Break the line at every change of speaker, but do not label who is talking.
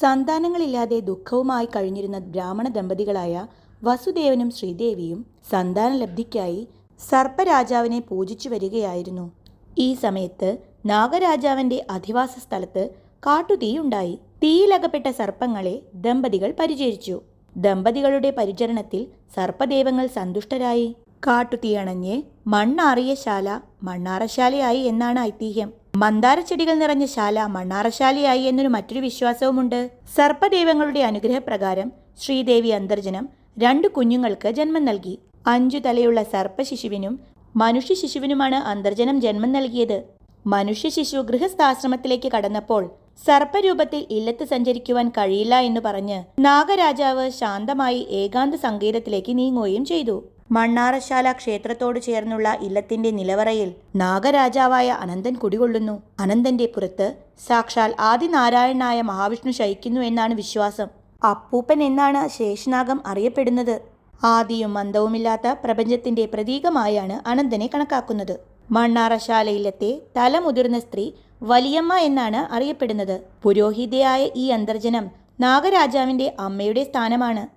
സന്താനങ്ങളില്ലാതെ ദുഃഖവുമായി കഴിഞ്ഞിരുന്ന ബ്രാഹ്മണ ദമ്പതികളായ വസുദേവനും ശ്രീദേവിയും സന്താനലബ്ധിക്കായി സർപ്പരാജാവിനെ പൂജിച്ചു വരികയായിരുന്നു. ഈ സമയത്ത് നാഗരാജാവിന്റെ അധിവാസ സ്ഥലത്ത് കാട്ടുതീയുണ്ടായി. തീയിലകപ്പെട്ട സർപ്പങ്ങളെ ദമ്പതികൾ പരിചരിച്ചു. ദമ്പതികളുടെ പരിചരണത്തിൽ സർപ്പദേവങ്ങൾ സന്തുഷ്ടരായി. കാട്ടുതീയണഞ്ഞ് മണ്ണാറിയ ശാല മണ്ണാറശാലയായി എന്നാണ് ഐതിഹ്യം. മന്ദാരച്ചെടികൾ നിറഞ്ഞ ശാല മണ്ണാറശാലയായി എന്നൊരു മറ്റൊരു വിശ്വാസവുമുണ്ട്. സർപ്പദൈവങ്ങളുടെ അനുഗ്രഹപ്രകാരം ശ്രീദേവി അന്തർജനം രണ്ട് കുഞ്ഞുങ്ങൾക്ക് ജന്മം നൽകി. അഞ്ചു തലയുള്ള സർപ്പ ശിശുവിനും മനുഷ്യ ശിശുവിനുമാണ് അന്തർജനം ജന്മം നൽകിയത്. മനുഷ്യ ശിശു ഗൃഹസ്ഥാശ്രമത്തിലേക്ക് കടന്നപ്പോൾ സർപ്പരൂപത്തിൽ ഇല്ലത്ത് സഞ്ചരിക്കുവാൻ കഴിയില്ല എന്ന് പറഞ്ഞ് നാഗരാജാവ് ശാന്തമായി ഏകാന്ത സംഗീതത്തിലേക്ക് നീങ്ങുകയും ചെയ്തു. മണ്ണാറശാല ക്ഷേത്രത്തോട് ചേർന്നുള്ള ഇല്ലത്തിന്റെ നിലവറയിൽ നാഗരാജാവായ അനന്തൻ കുടികൊള്ളുന്നു. അനന്തന്റെ പുറത്ത് സാക്ഷാൽ ആദിനാരായണനായ മഹാവിഷ്ണു ശയിക്കുന്നു എന്നാണ് വിശ്വാസം. അപ്പൂപ്പൻ എന്നാണ് ശേഷനാഗം അറിയപ്പെടുന്നത്. ആദിയും മന്ദവുമില്ലാത്ത പ്രപഞ്ചത്തിന്റെ പ്രതീകമായാണ് അനന്തനെ കണക്കാക്കുന്നത്. മണ്ണാറശാലയിലത്തെ തലമുതിർന്ന സ്ത്രീ വലിയമ്മ എന്നാണ് അറിയപ്പെടുന്നത്. പുരോഹിതയായ ഈ അന്തർജനം നാഗരാജാവിന്റെ അമ്മയുടെ സ്ഥാനമാണ്.